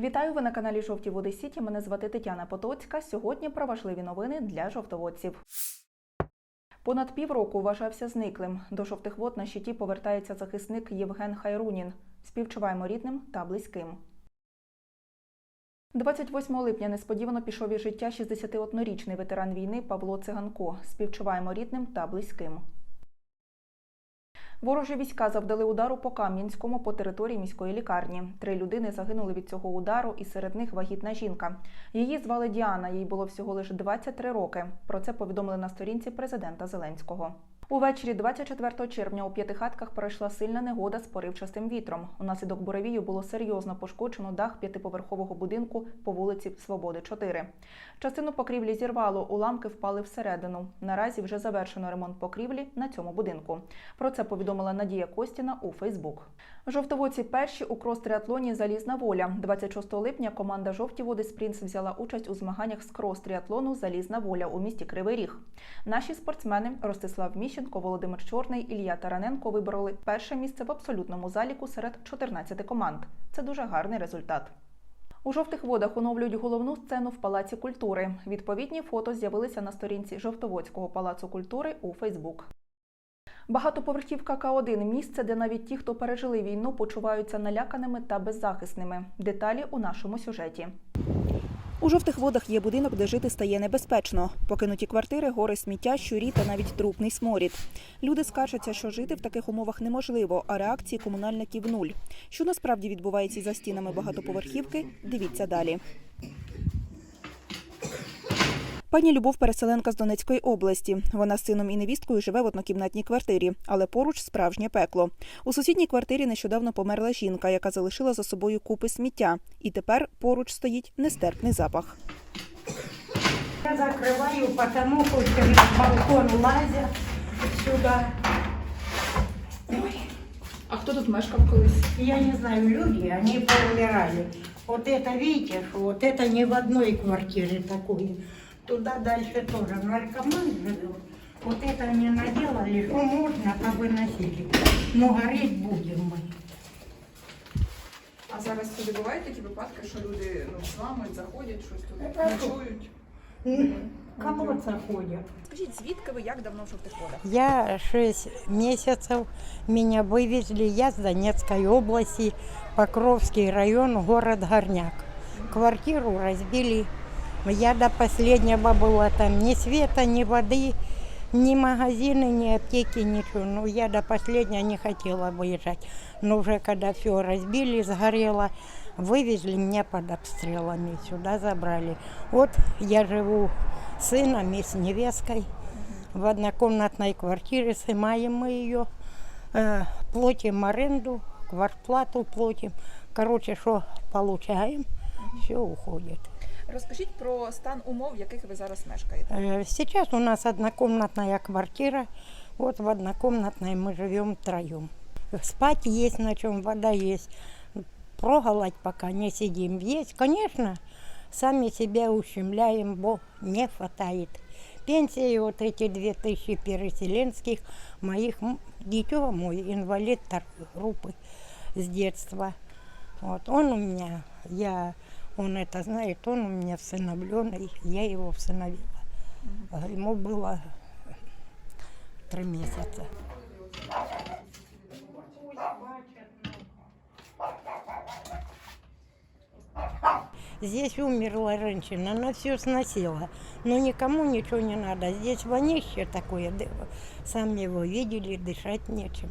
Вітаю ви на каналі Жовті Води Сіті. Мене звати Тетяна Потоцька. Сьогодні про важливі новини для жовтоводців. Понад півроку вважався зниклим. До жовтих вод на щиті повертається захисник Євген Хайрунін. Співчуваємо рідним та близьким. 28 липня несподівано пішов із життя 61-річний ветеран війни Павло Циганко. Співчуваємо рідним та близьким. Ворожі війська завдали удару по Кам'янському по території міської лікарні. Три людини загинули від цього удару, і серед них вагітна жінка. Її звали Діана. Їй було всього лише 23 роки. Про це повідомили на сторінці президента Зеленського. Увечері 24 червня у п'ятихатках пройшла сильна негода з поривчастим вітром. Унаслідок буревію було серйозно пошкоджено дах п'ятиповерхового будинку по вулиці Свободи 4. Частину покрівлі зірвало, уламки впали всередину. Наразі вже завершено ремонт покрівлі на цьому будинку. Про це повідомила Надія Костіна у Фейсбук. Жовтоводці перші у крос-тріатлоні Залізна воля. 26 липня команда Жовті води Спрінц взяла участь у змаганнях з крос-тріатлону Залізна воля у місті Кривий Ріг. Наші спортсмени Ростислав Міщенко, Володимир Чорний, Ілля Тараненко вибороли перше місце в абсолютному заліку серед 14 команд. Це дуже гарний результат. У жовтих водах оновлюють головну сцену в Палаці культури. Відповідні фото з'явилися на сторінці Жовтоводського палацу культури у Фейсбук. Багатоповерхівка К1 – місце, де навіть ті, хто пережили війну, почуваються наляканими та беззахисними. Деталі у нашому сюжеті. У жовтих водах є будинок, де жити стає небезпечно. Покинуті квартири, гори сміття, щурі та навіть трупний сморід. Люди скаржаться, що жити в таких умовах неможливо, а реакції комунальників нуль. Що насправді відбувається за стінами багатоповерхівки? Дивіться далі. Пані Любов переселенка з Донецької області. Вона з сином і невісткою живе в однокімнатній квартирі, але поруч справжнє пекло. У сусідній квартирі нещодавно померла жінка, яка залишила за собою купи сміття. І тепер поруч стоїть нестерпний запах. Я закрываю, потому что через балкон лазят сюда. А хто тут мешкав колись? Я не знаю, люди, они поумирали. Вот это, видите, что вот это не в одной квартире такое. Туда дальше тоже наркоман живет. Вот это они наделали, что можно, а выносили. Но гореть будем мы. А зараз сюди бувають такі випадки, що люди ну, зламують, заходять, щось тут Та ночують. М, Колодца ходят. Скажіть, звідки ви як давно в жовтих водах? Я 6 месяцев, меня вывезли, я с Донецкой области, Покровский район, город Горняк. Квартиру разбили, Я до последнего была там, ни света, ни воды, ни магазины, ни аптеки, ничего. Ну, я до последнего не хотела выезжать. Но уже когда все разбили, сгорело, вывезли меня под обстрелами, сюда забрали. Вот я живу с сыном и с невесткой в однокомнатной квартире, снимаем мы ее, э, платим аренду, квартплату платим. Короче, что получаем, все уходит. Розкажіть про стан умов, в яких ви зараз мешкаєте. Сейчас у нас однокомнатная квартира. Вот в однокомнатной мы живем втроем. Спать есть на чем, вода есть. Проголодь пока не сидим. Есть, конечно, сами себя ущемляем, бо не хватает. Пенсии вот эти две тысячи переселенских моих, дитё мой, инвалид группы с детства. Вот он у меня, я, он это знает, он у меня всыновленный, я его всыновила. Ему было три месяца. Здесь умерла женщина, она все сносила. Но никому ничего не надо. Здесь вонище такое, сами его видели, дышать нечем.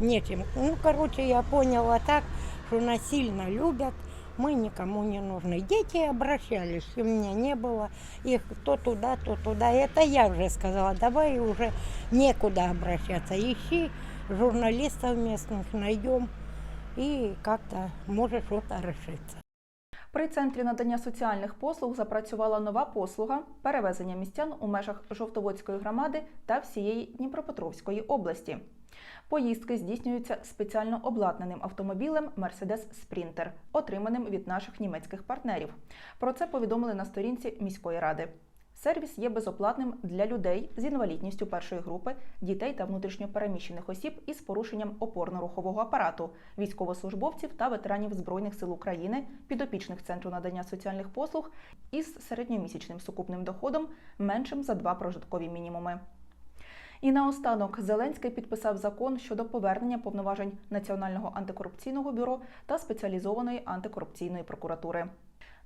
Нечем. Ну, короче, я поняла так, что нас сильно любят, мы никому не нужны. Дети обращались, у меня не было их то туда, то туда. Это я уже сказала, давай уже некуда обращаться. Ищи журналистов местных, найдем, и как-то может что-то решиться. При центрі надання соціальних послуг запрацювала нова послуга перевезення містян у межах Жовтоводської громади та всієї Дніпропетровської області. Поїздки здійснюються спеціально обладнаним автомобілем Mercedes Sprinter, отриманим від наших німецьких партнерів. Про це повідомили на сторінці міської ради. Сервіс є безоплатним для людей з інвалідністю першої групи, дітей та внутрішньопереміщених осіб із порушенням опорно-рухового апарату, військовослужбовців та ветеранів Збройних сил України, підопічних центру надання соціальних послуг із середньомісячним сукупним доходом меншим за два прожиткові мінімуми. І наостанок Зеленський підписав закон щодо повернення повноважень Національного антикорупційного бюро та спеціалізованої антикорупційної прокуратури.